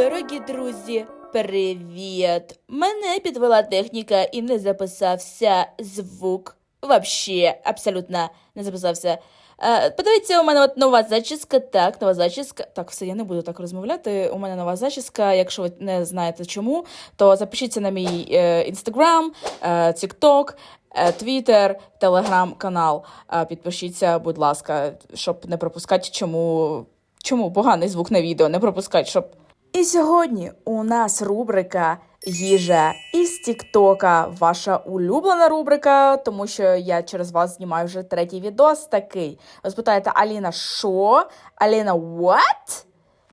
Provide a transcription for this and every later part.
Дорогі друзі, привіт! Мене підвела техніка і не записався звук. Вообще, абсолютно не записався. Е, подивіться, у мене от нова зачіска. Так, нова зачіска. Так, все, я не буду так розмовляти. У мене нова зачіска. Якщо ви не знаєте чому, то запишіться на мій інстаграм, е, тікток. Твіттер, телеграм-канал. Підпишіться, будь ласка, щоб не пропускати, чому, чому поганий звук на відео, не пропускати, щоб і сьогодні у нас рубрика Їжа із Тіктока. Ваша улюблена рубрика, тому що я через вас знімаю вже третій відос такий. Ви спитаєте, Аліна, що? Аліна, what?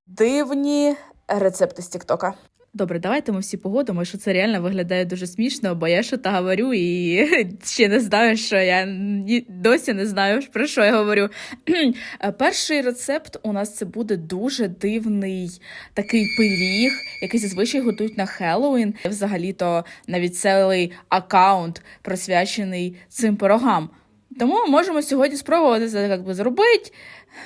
Дивні рецепти з Тіктока. Добре, давайте ми всі погодимо, що це реально виглядає дуже смішно, бо я що та говорю і ще не знаю, що я досі не знаю, про що я говорю. Перший рецепт у нас це буде дуже дивний такий пиріг, який зазвичай готують на Хеллоуін. Взагалі-то навіть цілий аккаунт присвячений цим пирогам. Тому можемо сьогодні спробувати це як би зробити.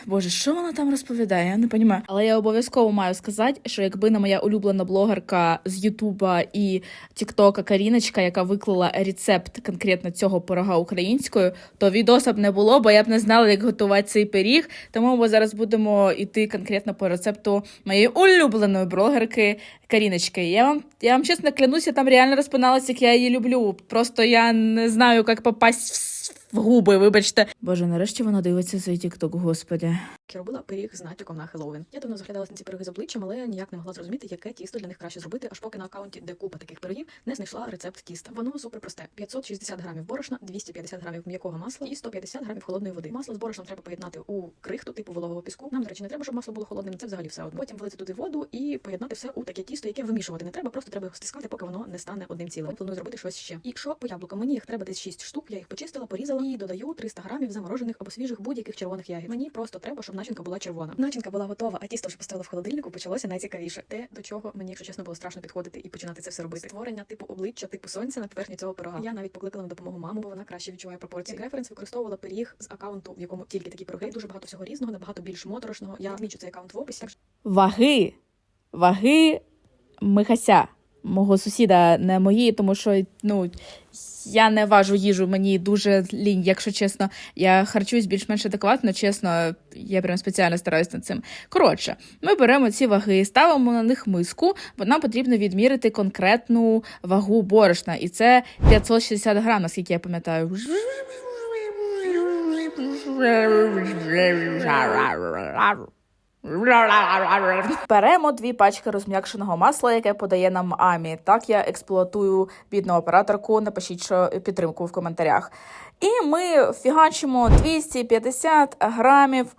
Боже, що вона там розповідає? Я не розумію. Але я обов'язково маю сказати, що якби не моя улюблена блогерка з Ютуба і Тіктока Каріночка, яка виклала рецепт конкретно цього пирога українською, то відоса б не було, бо я б не знала, як готувати цей пиріг. Тому ми зараз будемо йти конкретно по рецепту моєї улюбленої блогерки Каріночки. Я вам, я вам чесно клянуся, там реально розпиналася, як я її люблю. Просто я не знаю, як попасть в, в губи, вибачте. Боже, нарешті вона дивиться цей тікток, господи. Робила пиріг з натяком на Хеллоуін. Я давно заглядалася на ці пироги з обличчям, але ніяк не могла зрозуміти, яке тісто для них краще зробити, аж поки на аккаунті, де купа таких пирогів, не знайшла рецепт тіста. Воно супер просте: 560 грамів борошна, 250 грамів м'якого масла і 150 грамів холодної води. Масло з борошном треба поєднати у крихту типу вологого піску. Нам, до речі, не треба, щоб масло було холодним. Це взагалі все одно. Потім влити туди воду і поєднати все у таке тісто, яке вимішувати не треба, просто треба його стискати, поки воно не стане одним цілим. Планую зробити щось ще. І що по яблукам? Мені їх треба десь 6 штук. Я їх почистила, порізала і додаю 300 грамів заморожених або свіжих будь-яких червоних ягід. Мені просто треба, щоб начинка була червона. Начинка була готова, а тісто вже поставила в холодильнику. Почалося найцікавіше. Те, до чого мені, якщо чесно, було страшно підходити і починати це все робити. Створення типу обличчя, типу сонця на поверхні цього пирога. Я навіть покликала на допомогу маму, бо вона краще відчуває пропорції. Як референс використовувала пиріг з аккаунту, в якому тільки такі пироги. Дуже багато всього різного, набагато більш моторошного. Я відмічу цей аккаунт в описі. Ваги. Ваги Михася, мого сусіда, не мої, тому що ну, я не важу їжу, мені дуже лінь, якщо чесно. Я харчуюсь більш-менш адекватно, чесно, я прям спеціально стараюсь над цим. Коротше, ми беремо ці ваги, ставимо на них миску, бо нам потрібно відмірити конкретну вагу борошна, і це 560 грам, наскільки я пам'ятаю. Беремо дві пачки розм'якшеного масла, яке подає нам Амі. Так я експлуатую бідну операторку. Напишіть що підтримку в коментарях. І ми фігачимо 250 грамів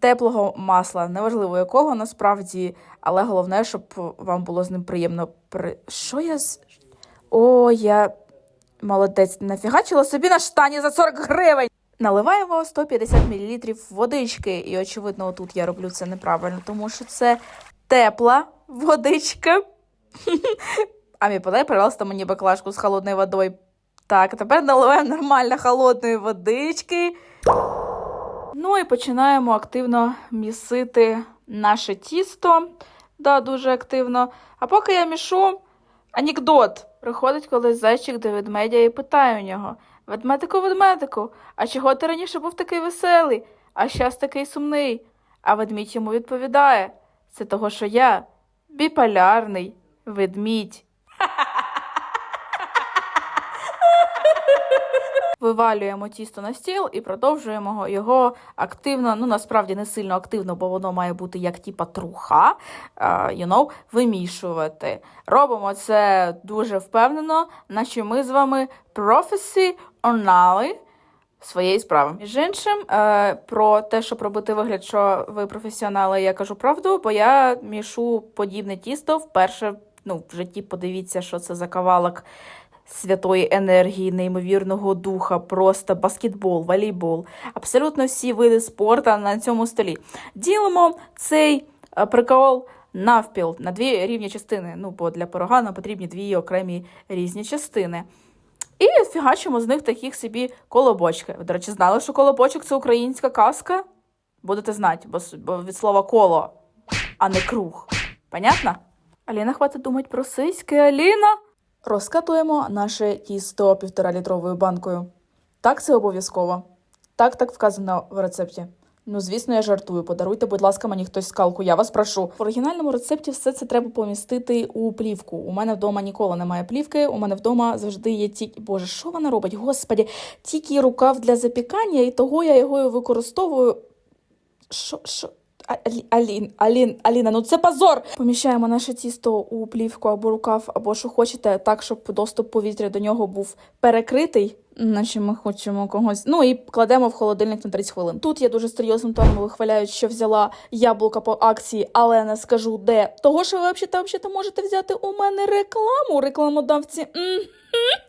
теплого масла, неважливо якого насправді, але головне, щоб вам було з ним приємно. При... Що я з. О, я молодець, нафігачила собі на штані за 40 гривень. Наливаємо 150 мл водички, і очевидно, тут я роблю це неправильно, тому що це тепла водичка. Амі, подай, пожалуйста, мені баклажку з холодною водою. Так, тепер наливаємо нормально холодної водички. Ну і починаємо активно місити наше тісто. Да, дуже активно. А поки я мішу, анекдот. Приходить колись зайчик до ведмедя і питає у нього: Ведмедику, ведмедику, а чого ти раніше був такий веселий, а щас такий сумний? А ведмідь йому відповідає: Це того, що я біполярний ведмідь. Вивалюємо тісто на стіл і продовжуємо його активно, ну насправді не сильно активно, бо воно має бути як типа труха, е, you know, вимішувати. Робимо це дуже впевнено, наче ми з вами професіонали своєї справи. Між іншим, е, про те, щоб робити вигляд, що ви професіонали, я кажу правду, бо я мішу подібне тісто вперше ну, в житті. Подивіться, що це за кавалок святої енергії, неймовірного духа, просто баскетбол, волейбол, абсолютно всі види спорту на цьому столі. Ділимо цей е, прикол навпіл на дві рівні частини. Ну, бо для пирога нам потрібні дві окремі різні частини. І фігачимо з них таких собі колобочки. До речі, знали, що колобочок це українська казка? Будете знати, бо від слова коло, а не круг. Понятно? Аліна, хватить думати про сиськи, Аліна. Розкатуємо наше тісто півтора-літровою банкою. Так, це обов'язково. Так, так вказано в рецепті. Ну, звісно, я жартую. Подаруйте, будь ласка, мені хтось скалку, я вас прошу. В оригінальному рецепті все це треба помістити у плівку. У мене вдома ніколи немає плівки. У мене вдома завжди є тільки. Боже, що вона робить? Господі, тільки рукав для запікання, і того я його використовую. Що, що? Алін, Алін, Аліна, ну це позор! Поміщаємо наше тісто у плівку або рукав, або що хочете, так, щоб доступ повітря до нього був перекритий, наче ми хочемо когось. Ну і кладемо в холодильник на 30 хвилин. Тут я дуже серйозним тоном вихваляю, що взяла яблука по акції, але не скажу де. Того, що ви взагалі, взагалі можете взяти у мене рекламу, рекламодавці.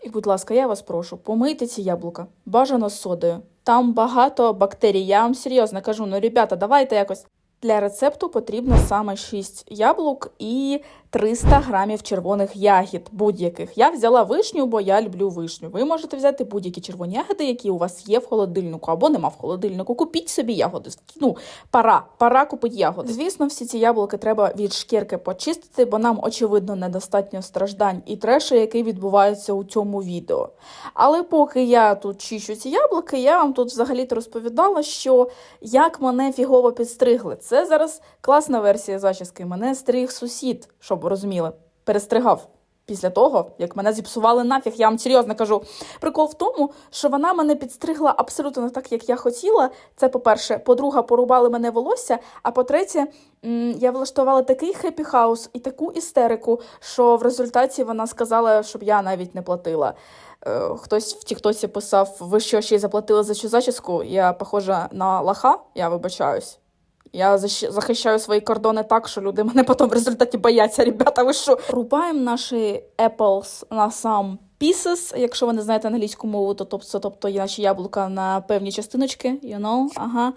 І, будь ласка, я вас прошу, помийте ці яблука. Бажано з содою. Там багато бактерій. Я вам серйозно кажу, ну, ребята, давайте якось. Для рецепту потрібно саме 6 яблук і 300 грамів червоних ягід будь-яких. Я взяла вишню, бо я люблю вишню. Ви можете взяти будь-які червоні ягоди, які у вас є в холодильнику або нема в холодильнику. Купіть собі ягоди. Ну, пора, пора купити ягоди. Звісно, всі ці яблуки треба від шкірки почистити, бо нам очевидно недостатньо страждань і трешу, який відбувається у цьому відео. Але поки я тут чищу ці яблуки, я вам тут взагалі-то розповідала, що як мене фігово підстригли. Це зараз класна версія зачіски. Мене стриг сусід, щоб розуміли, перестригав. Після того, як мене зіпсували нафіг, я вам серйозно кажу. Прикол в тому, що вона мене підстригла абсолютно не так, як я хотіла. Це по-перше, по-друге, порубали мене волосся. А по-третє, я влаштувала такий хеппі хаус і таку істерику, що в результаті вона сказала, щоб я навіть не платила. Е, Хтось в Тіктосі писав: ви що ще й заплатили за цю зачіску? Я похожа на лаха, я вибачаюсь. Я захищаю свої кордони так, що люди мене потім в результаті бояться. Ребята, ви що? Рубаємо наші apples на сам pieces, якщо ви не знаєте англійську мову, то тобто, тобто є наші яблука на певні частиночки, you know, ага.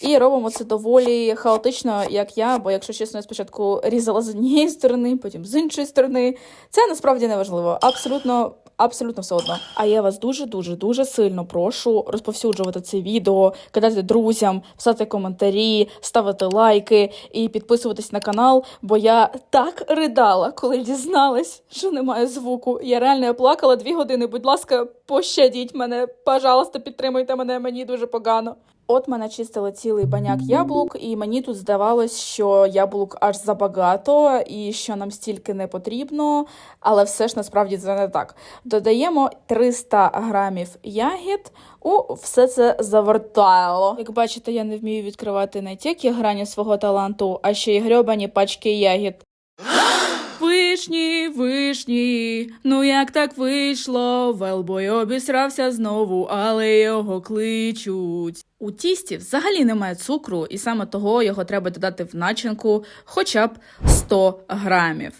І робимо це доволі хаотично, як я, бо якщо чесно, я спочатку різала з однієї сторони, потім з іншої сторони. Це насправді не важливо. Абсолютно. Абсолютно все одно. А я вас дуже, дуже, дуже сильно прошу розповсюджувати це відео, кидати друзям, писати коментарі, ставити лайки і підписуватись на канал. Бо я так ридала, коли дізналась, що немає звуку. Я реально я плакала дві години. Будь ласка, пощадіть мене, пожалуйста, підтримуйте мене, мені дуже погано. От мене чистили цілий баняк яблук, і мені тут здавалось, що яблук аж забагато, і що нам стільки не потрібно, але все ж насправді це не так. Додаємо 300 грамів ягід у все це завертало. Як бачите, я не вмію відкривати не тільки грані свого таланту, а ще й грьобані пачки ягід. Вишні, вишні, ну як так вийшло? Велбой обісрався знову, але його кличуть. У тісті взагалі немає цукру, і саме того його треба додати в начинку хоча б 100 грамів.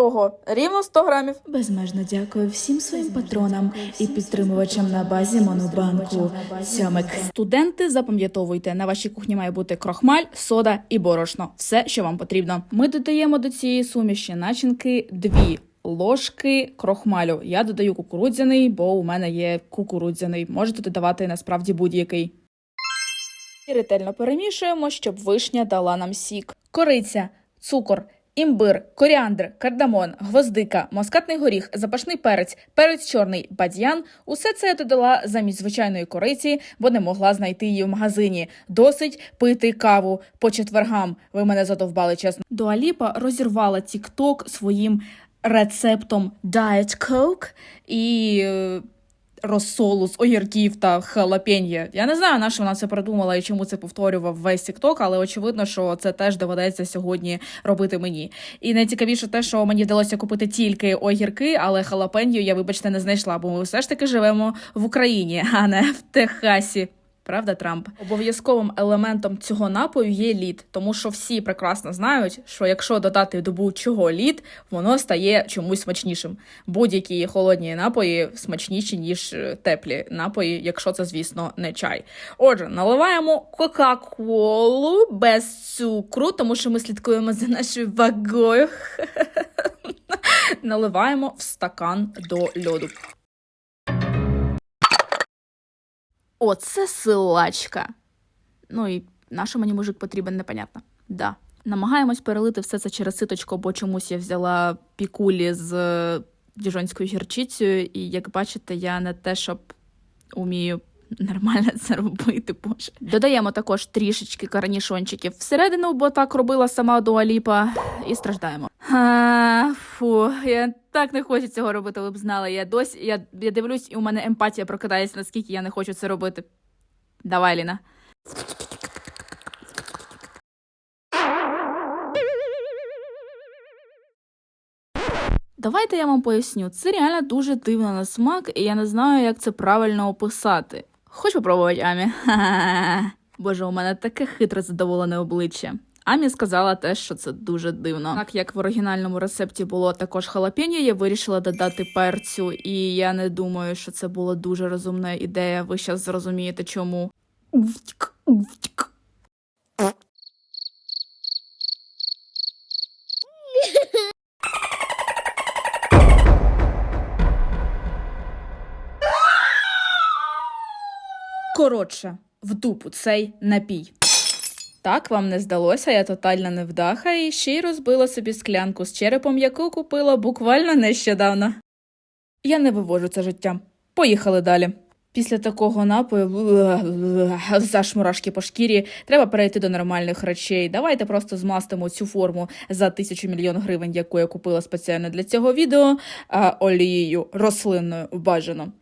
Ого, рівно 100 грамів. Безмежно дякую всім своїм патронам і підтримувачам на базі Монобанку. Сьомик. Студенти, запам'ятовуйте, на вашій кухні має бути крохмаль, сода і борошно. Все, що вам потрібно. Ми додаємо до цієї суміші начинки дві ложки крохмалю. Я додаю кукурудзяний, бо у мене є кукурудзяний. Можете додавати насправді будь-який. І ретельно перемішуємо, щоб вишня дала нам сік. Кориця, цукор. Імбир, коріандр, кардамон, гвоздика, москатний горіх, запашний перець, перець чорний, бадьян – усе це я додала замість звичайної кориці, бо не могла знайти її в магазині. Досить пити каву по четвергам. Ви мене задовбали, чесно. Дуаліпа розірвала тікток своїм рецептом Diet Coke і е, розсолу з огірків та халапеньє. Я не знаю, на що вона це придумала і чому це повторював весь тікток, але очевидно, що це теж доведеться сьогодні робити мені. І найцікавіше те, що мені вдалося купити тільки огірки, але халапеньо я, вибачте, не знайшла, бо ми все ж таки живемо в Україні, а не в Техасі. Правда, Трамп обов'язковим елементом цього напою є лід, тому що всі прекрасно знають, що якщо додати до будь-чого лід, воно стає чомусь смачнішим. Будь-які холодні напої смачніші ніж е, теплі напої, якщо це, звісно, не чай. Отже, наливаємо кока-колу без цукру, тому що ми слідкуємо за нашою вагою. Наливаємо в стакан до льоду. Оце силачка. Ну і на мені мужик потрібен, непонятно. Да. Намагаємось перелити все це через ситочко, бо чомусь я взяла пікулі з е, діжонською гірчицею, і як бачите, я не те, щоб умію нормально це робити. Боже. Додаємо також трішечки карнішончиків всередину, бо так робила сама Дуаліпа, і страждаємо. А, фу, я так не хочу цього робити, ви б знали. Я досі я, я дивлюсь, і у мене емпатія прокидається, наскільки я не хочу це робити. Давай, Ліна. Давайте я вам поясню. Це реально дуже дивно на смак, і я не знаю, як це правильно описати. Хоч попробувати, Амі? Боже, у мене таке хитре задоволене обличчя. Амі сказала те, що це дуже дивно. Так як в оригінальному рецепті було також халапеньо, я вирішила додати перцю, і я не думаю, що це була дуже розумна ідея. Ви зараз зрозумієте, чому. Втік, втік. Коротше, в дупу цей напій. Так вам не здалося, я тотальна невдаха і ще й розбила собі склянку з черепом, яку купила буквально нещодавно. Я не вивожу це життя. Поїхали далі. Після такого напою зашмурашки по шкірі, треба перейти до нормальних речей. Давайте просто змастимо цю форму за тисячу мільйон гривень, яку я купила спеціально для цього відео, олією рослинною бажано.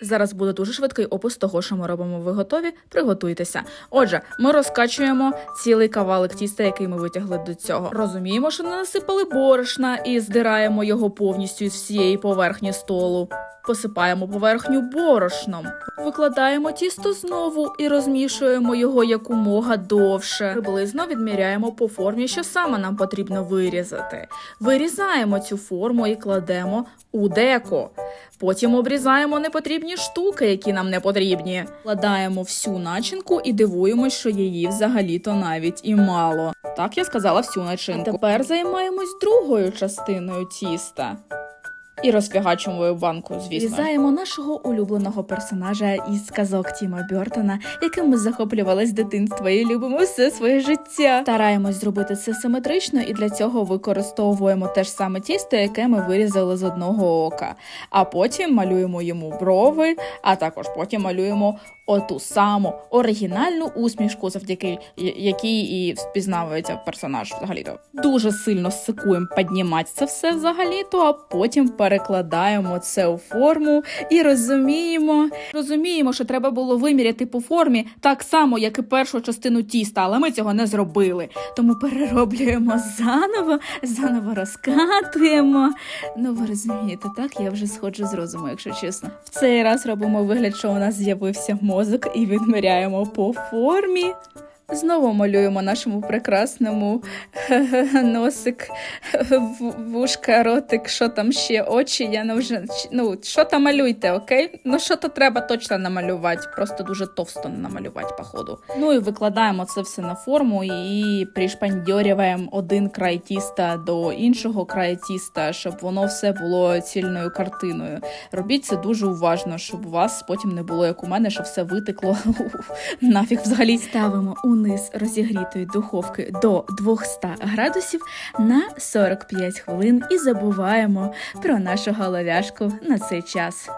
Зараз буде дуже швидкий опис того, що ми робимо. Ви готові? Приготуйтеся. Отже, ми розкачуємо цілий кавалик тіста, який ми витягли до цього. Розуміємо, що не насипали борошна і здираємо його повністю із всієї поверхні столу. Посипаємо поверхню борошном, викладаємо тісто знову і розмішуємо його якомога довше. Приблизно відміряємо по формі, що саме нам потрібно вирізати. Вирізаємо цю форму і кладемо у деко. Потім обрізаємо непотрібні штуки, які нам не потрібні. Кладаємо всю начинку і дивуємось, що її взагалі-то навіть і мало. Так я сказала всю начинку. Тепер займаємось другою частиною тіста. І розфігачуємо банку, звісно. Візаємо нашого улюбленого персонажа із казок Тіма Бьортона, яким ми захоплювались з дитинства і любимо все своє життя. Стараємось зробити це симетрично, і для цього використовуємо те ж саме тісто, яке ми вирізали з одного ока. А потім малюємо йому брови, а також потім малюємо оту саму оригінальну усмішку, завдяки якій і впізнавається персонаж взагалі-то. Дуже сильно сикуємо піднімати це все взагалі-то, а потім перекладаємо це у форму і розуміємо, розуміємо, що треба було виміряти по формі так само, як і першу частину тіста, але ми цього не зробили. Тому перероблюємо заново, заново розкатуємо. Ну, ви розумієте, так? Я вже сходжу з розуму, якщо чесно. В цей раз робимо вигляд, що у нас з'явився мозок, і відміряємо по формі. Знову малюємо нашому прекрасному носик, вушка, ротик, що там ще, очі. Я не вже ну що там малюйте, окей? Ну що то треба точно намалювати, просто дуже товсто намалювати, походу. Ну і викладаємо це все на форму і пришпандьорюємо один край тіста до іншого краю тіста, щоб воно все було цільною картиною. Робіть це дуже уважно, щоб у вас потім не було як у мене, що все витекло нафіг взагалі. Ставимо униз розігрітої духовки до 200 градусів на 45 хвилин і забуваємо про нашу головяшку на цей час.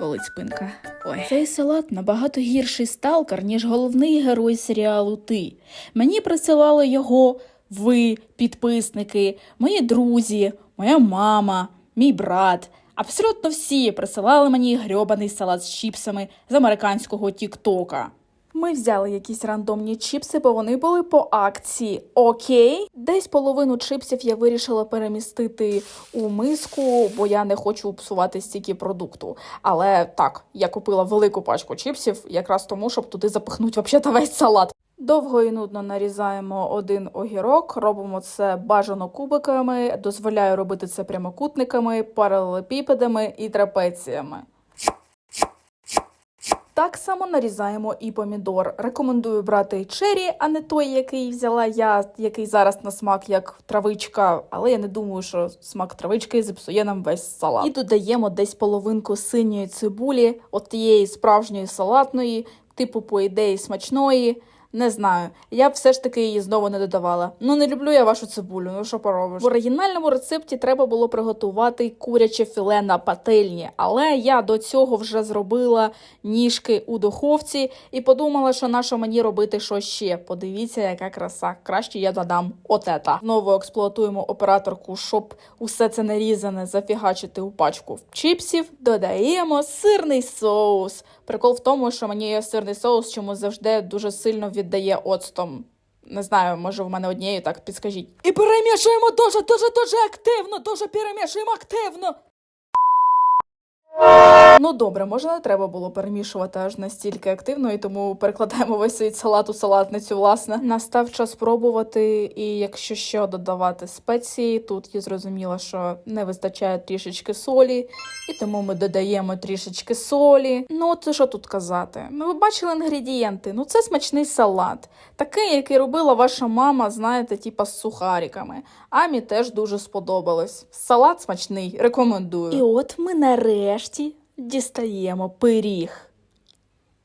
Болить спинка. Ой. Цей салат набагато гірший сталкер, ніж головний герой серіалу Ти. Мені присилали його ви, підписники, мої друзі, моя мама, мій брат. Абсолютно всі присилали мені грьобаний салат з чіпсами з американського Тіктока. Ми взяли якісь рандомні чіпси, бо вони були по акції. Окей. Десь половину чипсів я вирішила перемістити у миску, бо я не хочу псувати стільки продукту. Але так, я купила велику пачку чіпсів, якраз тому, щоб туди запихнути взагалі весь салат. Довго і нудно нарізаємо один огірок, робимо це бажано кубиками, дозволяю робити це прямокутниками, паралелепіпедами і трапеціями. Так само нарізаємо і помідор. Рекомендую брати чері, а не той, який взяла я, який зараз на смак як травичка. Але я не думаю, що смак травички зіпсує нам весь салат. І додаємо десь половинку синьої цибулі, от тієї справжньої салатної, типу, по ідеї смачної. Не знаю. Я все ж таки її знову не додавала. Ну не люблю я вашу цибулю, ну що поробиш. В оригінальному рецепті треба було приготувати куряче філе на пательні, але я до цього вже зробила ніжки у духовці і подумала, що нащо мені робити що ще. Подивіться, яка краса. Краще я додам отета. Знову експлуатуємо операторку, щоб усе це нарізане зафігачити у пачку чіпсів. Додаємо сирний соус. Прикол в тому, що мені сирний соус чомусь завжди дуже сильно віддає оцтом. Не знаю, може в мене однією так підскажіть. І перемішуємо дуже, дуже, дуже активно, дуже перемішуємо активно. Ну добре, може не треба було перемішувати аж настільки активно, і тому перекладаємо весь свій салат у салатницю. Власне, настав час спробувати, і якщо що додавати спеції, тут я зрозуміла, що не вистачає трішечки солі, і тому ми додаємо трішечки солі. Ну, от що тут казати? Ну, ви бачили інгредієнти. Ну, це смачний салат, такий, який робила ваша мама, знаєте, типа з сухариками. Амі теж дуже сподобалось. Салат смачний, рекомендую. І от ми нарешті дістаємо пиріг.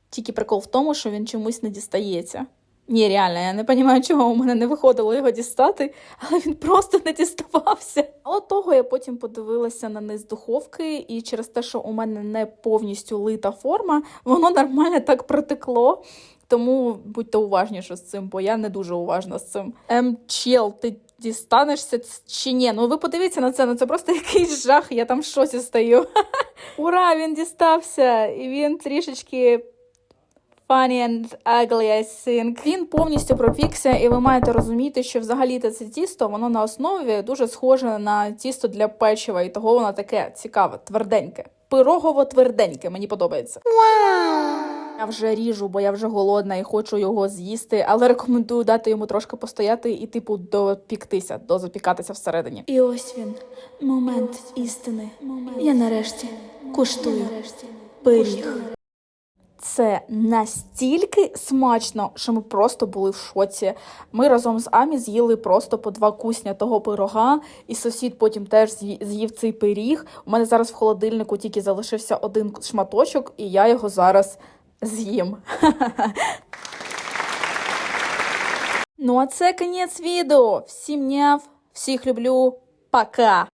Тільки прикол в тому, що він чомусь не дістається. Ні, реально, я не розумію, чого у мене не виходило його дістати, але він просто не діставався. Але того я потім подивилася на низ духовки, і через те, що у мене не повністю лита форма, воно нормально так протекло. Тому будьте уважніше з цим, бо я не дуже уважна з цим. Ем, чел, ти дістанешся чи ні? Ну ви подивіться на це, ну це просто якийсь жах, я там шоці стою. Ура, він дістався! І він трішечки funny and ugly, I think. Він повністю пропікся, і ви маєте розуміти, що взагалі це тісто, воно на основі дуже схоже на тісто для печива, і того воно таке цікаве, тверденьке. Пирогово тверденьке, мені подобається. Я вже ріжу, бо я вже голодна і хочу його з'їсти, але рекомендую дати йому трошки постояти і, типу, допіктися, дозапікатися всередині. І ось він, момент істини. Я нарешті куштую пиріг. Це настільки смачно, що ми просто були в шоці. Ми разом з Амі з'їли просто по два кусня того пирога, і сусід потім теж з'їв цей пиріг. У мене зараз в холодильнику тільки залишився один шматочок, і я його зараз з'їм. Ну а це кінець відео. Всім няв, всіх люблю. Пока!